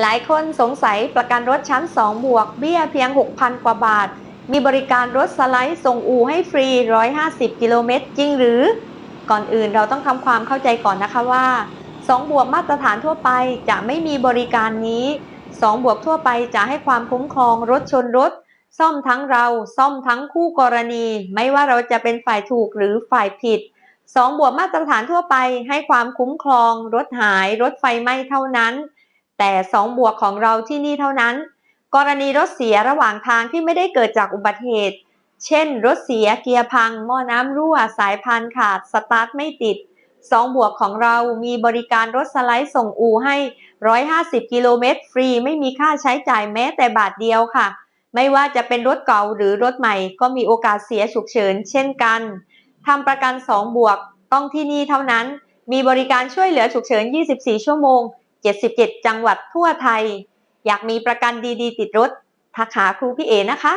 หลายคนสงสัยประกันรถชั้น 2 บวก เบี้ยเพียง 6,000 กว่าบาท มีบริการรถสไลด์ส่งอู่ให้ฟรี 150 กิโลเมตรจริงหรือ ก่อนอื่นเราต้องทำความเข้าใจก่อนนะคะว่า 2 บวกมาตรฐานทั่วไปจะไม่มีบริการนี้ 2 บวกทั่วไปจะให้ความคุ้มครองรถชนรถ ซ่อมทั้งเรา ซ่อมทั้งคู่กรณี ไม่ว่าเราจะเป็นฝ่ายถูกหรือฝ่ายผิด 2 บวกมาตรฐานทั่วไปให้ความคุ้มครอง รถหาย รถไฟไหม้เท่านั้น แต่ 2 บวกของเราที่นี่เท่านั้น กรณีรถเสียระหว่างทางที่ไม่ได้เกิดจากอุบัติเหตุ เช่น รถเสียเกียร์พัง หม้อน้ำรั่ว สายพานขาด สตาร์ทไม่ติด 2 บวกของเรามีบริการรถสไลด์ส่งอูให้ 150 กิโลเมตรฟรี ไม่มีค่าใช้จ่ายแม้แต่บาทเดียวค่ะ ไม่ว่าจะเป็นรถเก่าหรือรถใหม่ก็มีโอกาสเสียฉุกเฉินเช่นกันทำประกัน 2 บวกต้องที่นี่เท่านั้น มีบริการช่วยเหลือฉุกเฉิน 24 ชั่วโมง 77 จังหวัดทั่วไทย อยากมีประกันดีๆ ติดรถทักหาครูพี่เอนะคะ